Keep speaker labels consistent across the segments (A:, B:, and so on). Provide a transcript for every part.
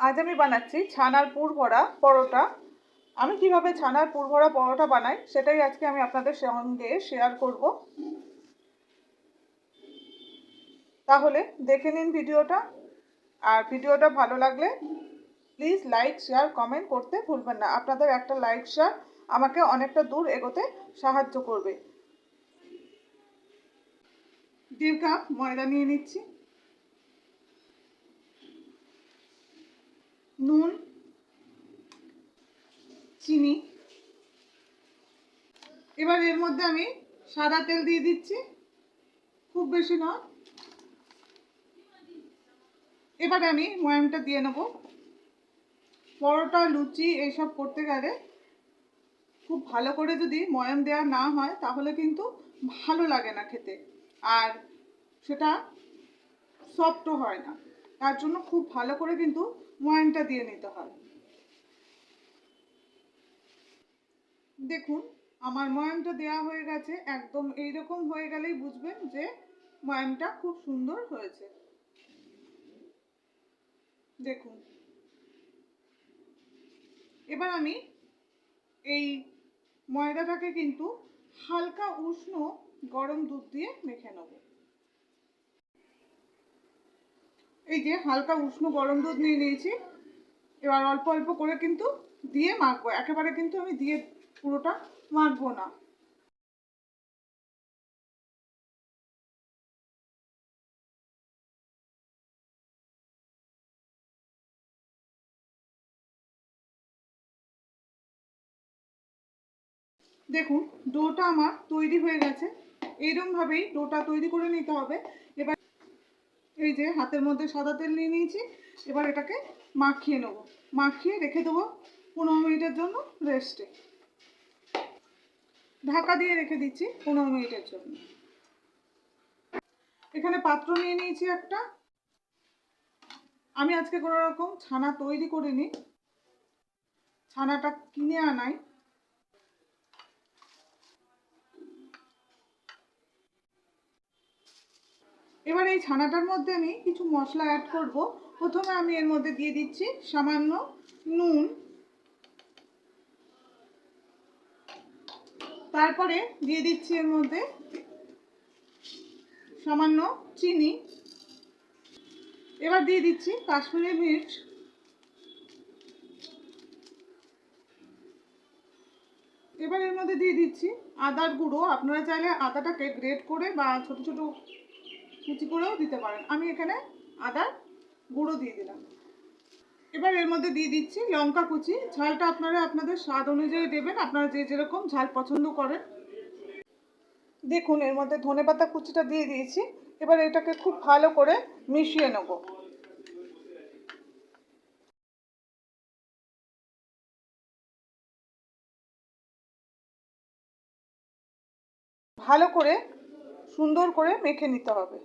A: আজ আমি বানাচ্ছি ছানার পুর ভরা পরোটা। আমি কীভাবে ছানার পুর ভরা পরোটা বানাই সেটাই আজকে আমি আপনাদের সঙ্গে শেয়ার করব। তাহলে দেখে নিন ভিডিওটা। আর ভিডিওটা ভালো লাগলে প্লিজ লাইক শেয়ার কমেন্ট করতে ভুলবেন না। আপনাদের একটা লাইক শেয়ার আমাকে অনেকটা দূর এগোতে সাহায্য করবে। দেড় কাপ ময়দা নিয়ে নিচ্ছি নুন চিনি এবার এর মধ্যে আমি সাদা তেল দিয়ে দিচ্ছি। খুব বেশি নয়। এবার আমি ময়ামটা দিয়ে নেব। পরোটা, লুচি এইসব করতে গেলে খুব ভালো করে যদি ময়াম দেওয়া না হয়, তাহলে কিন্তু ভালো লাগে না খেতে। আর সেটা সফটও হয় না। তার জন্য খুব ভালো করে কিন্তু ময়ামটা দিয়ে নিতে হয়। দেখুন আমার ময়ামটা দেওয়া হয়ে গেছে, একদম এইরকম হয়ে গেলেই বুঝবেন যে ময়ামটা খুব সুন্দর হয়েছে। দেখুন। এবার আমি এই ময়দাটাকে কিন্তু হালকা উষ্ণ গরম দুধ দিয়ে মেখে নেব। এই যে হালকা উষ্ণ গরম দুধ নিয়ে নিয়েছি। এবার অল্প অল্প করে কিন্তু দিয়ে মাখবো। একেবারে কিন্তু আমি দিয়ে পুরোটা মাখবো না। দেখুন, ডোটা আমার তৈরি হয়ে গেছে। এইরকমভাবেই ডোটা তৈরি করে নিতে হবে। এবার এই যে হাতের মধ্যে সাদা তেল নিয়ে নিয়েছি, এবার এটাকে মাখিয়ে নেব। মাখিয়ে রেখে দেবো পনেরো মিনিটের জন্য রেস্টে। ঢাকা দিয়ে রেখে দিচ্ছি পনেরো মিনিটের জন্য। এখানে পাত্র নিয়ে নিয়েছি একটা। আমি আজকে কোনো রকম ছানা তৈরি করিনি। ছানাটা কিনে আনাই। এবার এই ছানাটার মধ্যে আমি কিছু মশলা অ্যাড করব। প্রথমে আমি এর মধ্যে দিয়ে দিচ্ছি সামান্য নুন। তারপরে দিয়ে দিচ্ছি এর মধ্যে সামান্য চিনি। এবার দিয়ে দিচ্ছি কাশ্মীরি মির্চ। এবার এর মধ্যে দিয়ে দিচ্ছি আদার গুঁড়ো। আপনারা চাইলে আদাটাকে গ্রেট করে বা ছোট ছোট কুচি করেও দিতে পারেন। আমি এখানে আদার গুঁড়ো দিয়ে দিলাম। এবার এর মধ্যে দিয়ে দিচ্ছি লঙ্কা কুচি। ঝালটা আপনারা আপনাদের স্বাদ অনুযায়ী দেবেন। আপনারা যে যেরকম ঝাল পছন্দ করেন। দেখুন, এর মধ্যে ধনে পাতা কুচিটা দিয়ে দিয়েছি। এবার এটাকে খুব ভালো করে মিশিয়ে নেব। ভালো করে সুন্দর করে মেখে নিতে হবে।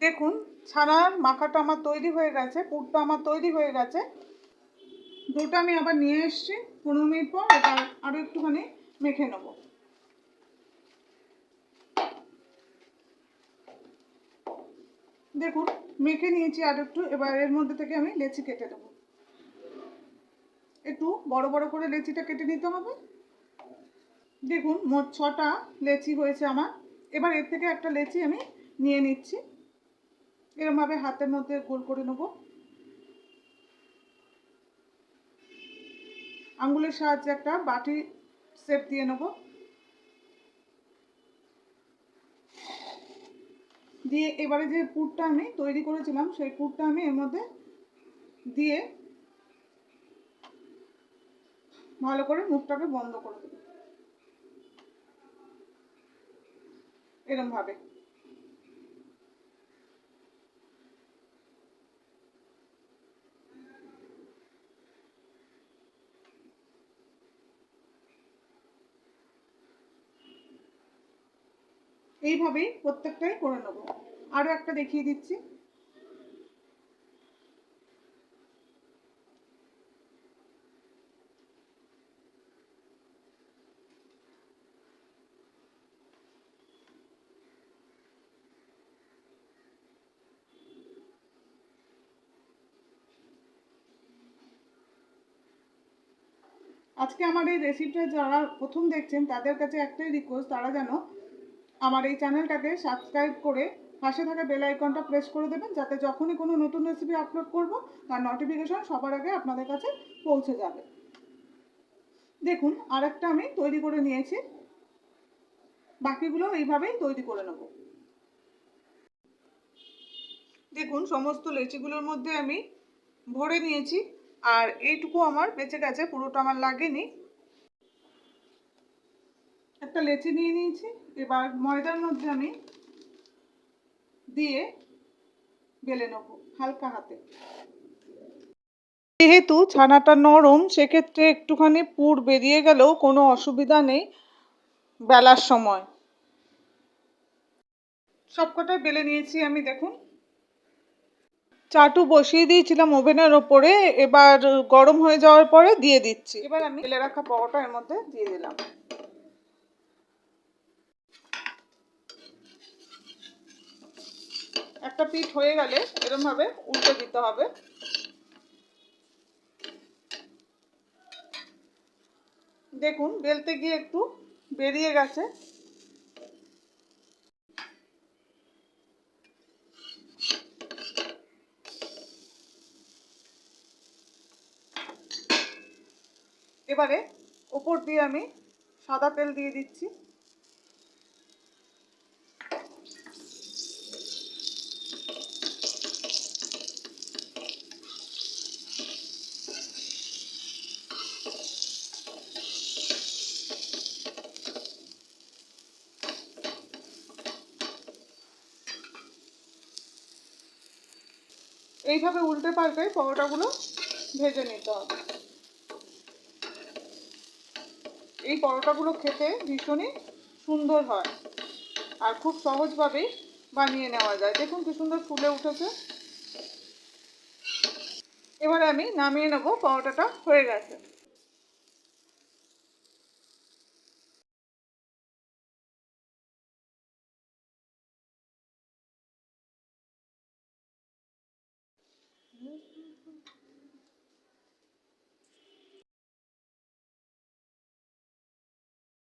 A: দেখুন, ছানার মাখাটা আমার তৈরি হয়ে গেছে, পুরটা আমার তৈরি হয়ে গেছে। দুটো আমি আবার নিয়ে এসছি, পনেরো মিনিট পর এটা আরও একটুখানি মেখে নেব। দেখুন, মেখে নিয়েছি আর একটু, এবার এর মধ্যে থেকে আমি লেচি কেটে দেবো একটু বড় বড় করে লেচিটা কেটে নিতে হবে। দেখুন, মোট ছটা লেচি হয়েছে আমার। এবার এর থেকে একটা লেচি আমি নিয়ে নিচ্ছি। এরমভাবে হাতের মধ্যে গোল করে নেব। আঙ্গুলের সাহায্যে একটা বাটি শেপ দিয়ে নেব। দিয়ে এবারে যে পুরটা আমি তৈরি করেছিলাম, সেই পুরটা আমি এর মধ্যে দিয়ে ভালো করে মুখটাকে বন্ধ করে দেব। এরম এইভাবেই প্রত্যেকটাই করে নেব। আরও একটা দেখিয়ে দিচ্ছি। আজকে আমার এই রেসিপিটা যারা প্রথম দেখছেন, তাদের কাছে একটাই রিকোয়েস্ট তারা যেন আমার এই চ্যানেলটাকে সাবস্ক্রাইব করে পাশে থাকা বেল আইকনটা প্রেস করে দেবেন, যাতে যখনই কোনো নতুন রেসিপি আপলোড করব, তার নোটিফিকেশন সবার আগে আপনাদের কাছে পৌঁছে যাবে। দেখুন, আরেকটা আমি তৈরি করে নিয়েছি। বাকিগুলো এইভাবেই তৈরি করে নেব। দেখুন, সমস্ত লেচিগুলোর মধ্যে আমি ভরে নিয়েছি, আর এইটুকু আমার বেঁচে গেছে, পুরোটা আমার লাগেনি। একটা লেচি নিয়ে নিয়েছি। এবার ময়দার মধ্যে আমি দিয়ে বেলে নেব হালকা হাতে। যেহেতু ছানাটা নরম, সেক্ষেত্রে একটুখানি পুর বেরিয়ে গেলেও কোনো অসুবিধা নেই বেলার সময়। সবকটাই বেলে নিয়েছি আমি, দেখুন। চাটু বসিয়ে দিয়েছিলাম ওভেনের ওপরে, এবার গরম হয়ে যাওয়ার পরে দিয়ে দিচ্ছি। এবার আমি বেলে রাখা পরোটা এর মধ্যে দিয়ে দিলাম। একটা পিঠ হয়ে গেলে এরকম ভাবে উল্টে দিতে হবে। দেখুন, বেলতে গিয়ে একটু বেরিয়ে গেছে। এবারে ওপর দিয়ে আমি সাদা তেল দিয়ে দিচ্ছি। এইভাবে উল্টে পাল্টে পরোটাগুলো ভেজে নিতে হবে। এই পরোটাগুলো খেতে ভীষণই সুন্দর হয় আর খুব সহজভাবেই বানিয়ে নেওয়া যায়। দেখুন কি সুন্দর ফুলে উঠেছে। এবারে আমি নামিয়ে নেব, পরোটাটা হয়ে গেছে।